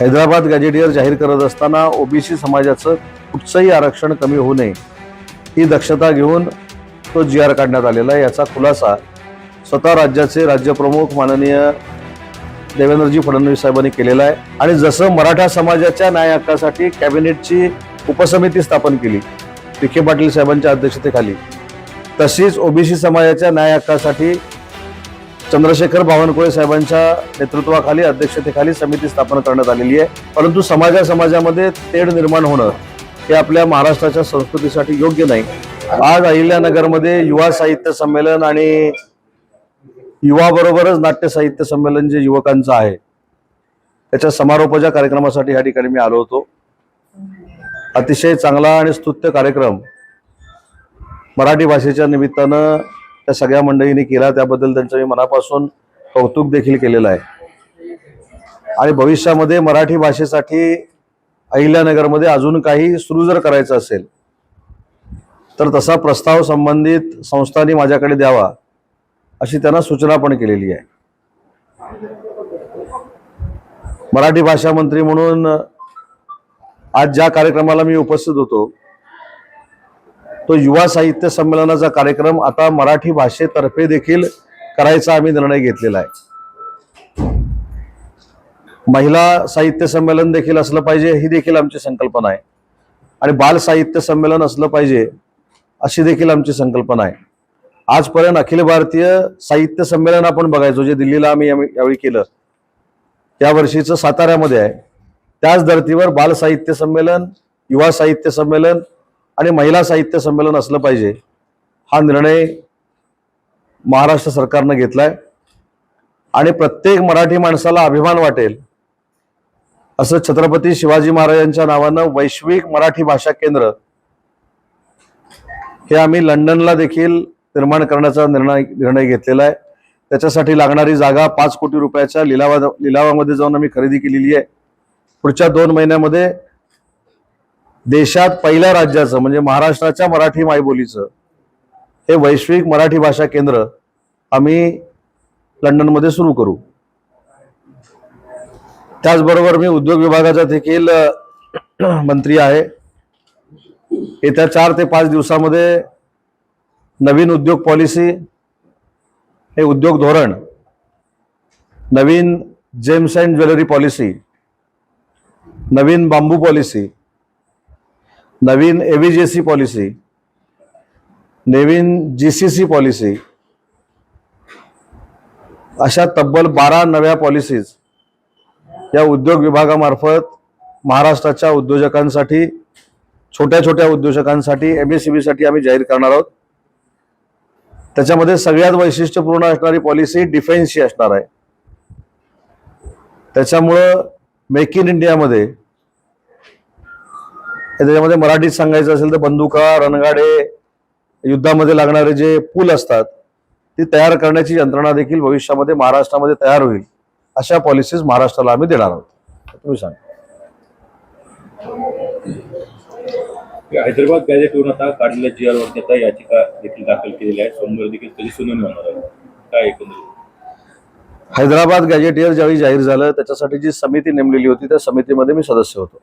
Hyderabad gazetteer जाहीर करत असताना ओबीसी समाजाचं कुठचंही आरक्षण कमी होऊ नये ही दक्षता घेऊन तो जी आर काढण्यात आलेला आहे. याचा खुलासा स्वतः राज्याचे राज्यप्रमुख माननीय देवेंद्रजी फडणवीस साहेबांनी केलेला आहे. आणि जसं मराठा समाजाच्या न्याय हक्कासाठी कॅबिनेटची उपसमिती स्थापन केली विखे पाटील साहेबांच्या अध्यक्षतेखाली तशीच ओबीसी समाजाच्या न्याय हक्कासाठी चंद्रशेखर बावनकुळे साहेबांच्या नेतृत्वाखाली अध्यक्षतेखाली समिती स्थापन करण्यात आलेली आहे. परंतु समाजा समाजामध्ये तेढ निर्माण होणं हे आपल्या महाराष्ट्राच्या संस्कृतीसाठी योग्य नाही. आज अहिल्यानगरमध्ये युवा साहित्य संमेलन आणि युवाबरोबरच नाट्य साहित्य संमेलन जे युवकांचं आहे त्याच्या समारोपाच्या कार्यक्रमासाठी या ठिकाणी मी आलो होतो. अतिशय चांगला आणि स्तुत्य कार्यक्रम मराठी भाषेच्या निमित्तानं त्या सगळ्या मंडळींनी केला त्याबद्दल त्यांचं मी मनापासून कौतुक देखील केलेलं आहे. आणि भविष्यामध्ये मराठी भाषेसाठी अहिल्यानगरमध्ये अजून काही सुरू जर करायचं असेल तर तसा प्रस्ताव संबंधित संस्थांनी माझ्याकडे द्यावा अशी त्यांना सूचना पण केलेली आहे. मराठी भाषा मंत्री म्हणून आज ज्या कार्यक्रमाला मी उपस्थित होतो तो युवा साहित्य संमेलनाचा कार्यक्रम आता मराठी भाषेतर्फे देखील करायचा आम्ही निर्णय घेतलेला आहे. महिला साहित्य संमेलन देखील असलं पाहिजे ही देखील आमची संकल्पना आहे. आणि बाल साहित्य संमेलन असलं पाहिजे अशी देखील आमची संकल्पना आहे. आजपर्यंत अखिल भारतीय साहित्य संमेलन आपण बघायचो जे दिल्लीला आम्ही यावेळी यावेळी केलं. त्या वर्षीचं साताऱ्यामध्ये आहे. त्याच धर्तीवर बाल साहित्य संमेलन युवा साहित्य संमेलन आणि महिला साहित्य संमेलन असलं पाहिजे हा निर्णय महाराष्ट्र सरकारनं घेतलाय. आणि प्रत्येक मराठी माणसाला अभिमान वाटेल असं छत्रपती शिवाजी महाराजांच्या नावानं वैश्विक मराठी भाषा केंद्र हे आम्ही लंडनला देखील निर्माण करण्याचा निर्णय निर्णय घेतलेला आहे. त्याच्यासाठी लागणारी जागा पाच कोटी रुपयाच्या लिलावा लिलावामध्ये जाऊन आम्ही खरेदी केलेली आहे. पुढच्या दोन महिन्यामध्ये देशात पहिल्या राज्याचं म्हणजे महाराष्ट्राच्या मराठी मायबोलीचं हे वैश्विक मराठी भाषा केंद्र आम्ही लंडनमध्ये सुरू करू. त्याचबरोबर मी उद्योग विभागाचा देखील मंत्री आहे. येत्या चार ते पाच दिवसामध्ये नवीन उद्योग पॉलिसी हे उद्योग धोरण नवीन जेम्स अँड ज्वेलरी पॉलिसी नवीन बांबू पॉलिसी नवीन ए बीजेसी पॉलिसी नवीन जी सी सी पॉलिसी अशा तब्बल बारा नव्या पॉलिसीज या उद्योग विभागामार्फत महाराष्ट्राच्या उद्योजकांसाठी छोट्या छोट्या उद्योजकांसाठी एम एससाठी आम्ही जाहीर करणार आहोत. त्याच्यामध्ये सगळ्यात वैशिष्ट्यपूर्ण असणारी पॉलिसी डिफेन्सची असणार आहे. त्याच्यामुळं मेक इन इंडियामध्ये त्याच्यामध्ये मराठीत सांगायचं असेल तर बंदुका रणगाडे युद्धामध्ये लागणारे जे पूल असतात ती तयार करण्याची यंत्रणा देखील भविष्यामध्ये महाराष्ट्रामध्ये तयार होईल. अशा पॉलिसीज महाराष्ट्राला आम्ही देणार आहोत. तुम्ही सांगा. हैदराबाद गॅझेटवरून आता काढलेल्या जी आरवरती आता याचिका देखील दाखल केलेली आहे. सोमवार देखील त्याची सुनावणी होणार आहे? काय एकंदरीत? हैदराबाद गॅजेटियर ज्यावेळी जाहीर झालं त्याच्यासाठी जी समिती नेमलेली होती त्या समितीमध्ये मी सदस्य होतो.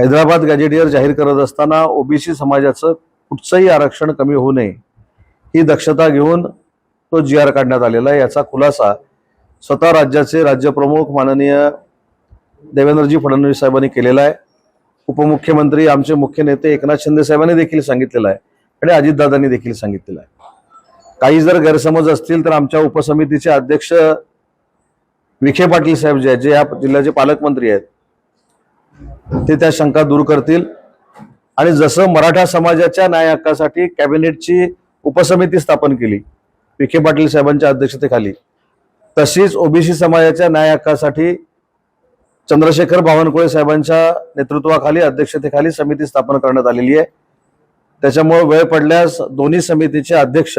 हैदराबाद गॅजेटियर जाहीर करत असताना ओबीसी समाजाचं कुठचंही आरक्षण कमी होऊ नये ही दक्षता घेऊन तो जी आर काढण्यात आलेला आहे. याचा खुलासा स्वतः राज्याचे राज्यप्रमुख माननीय देवेंद्रजी फडणवीस साहेबांनी केलेला आहे. उपमुख्यमंत्री आमचे मुख्य नेते एकनाथ शिंदे साहेबांनी देखील सांगितलेलं आहे आणि अजितदादांनी देखील सांगितलेलं आहे. काही जर गैरसमज असतील तर आमच्या उपसमितीचे अध्यक्ष विखे पाटील साहेब जे आहेत जे या जिल्ह्याचे पालकमंत्री आहेत ते त्या शंका दूर करतील. आणि जसं मराठा समाजाच्या न्याय हक्कासाठी कॅबिनेटची उपसमिती स्थापन केली विखे पाटील साहेबांच्या अध्यक्षतेखाली तशीच ओबीसी समाजाच्या न्याय हक्कासाठी चंद्रशेखर बावनकुळे साहेबांच्या नेतृत्वाखाली अध्यक्षतेखाली समिती स्थापन करण्यात आलेली आहे. त्याच्यामुळे वेळ पडल्यास दोन्ही समितीचे अध्यक्ष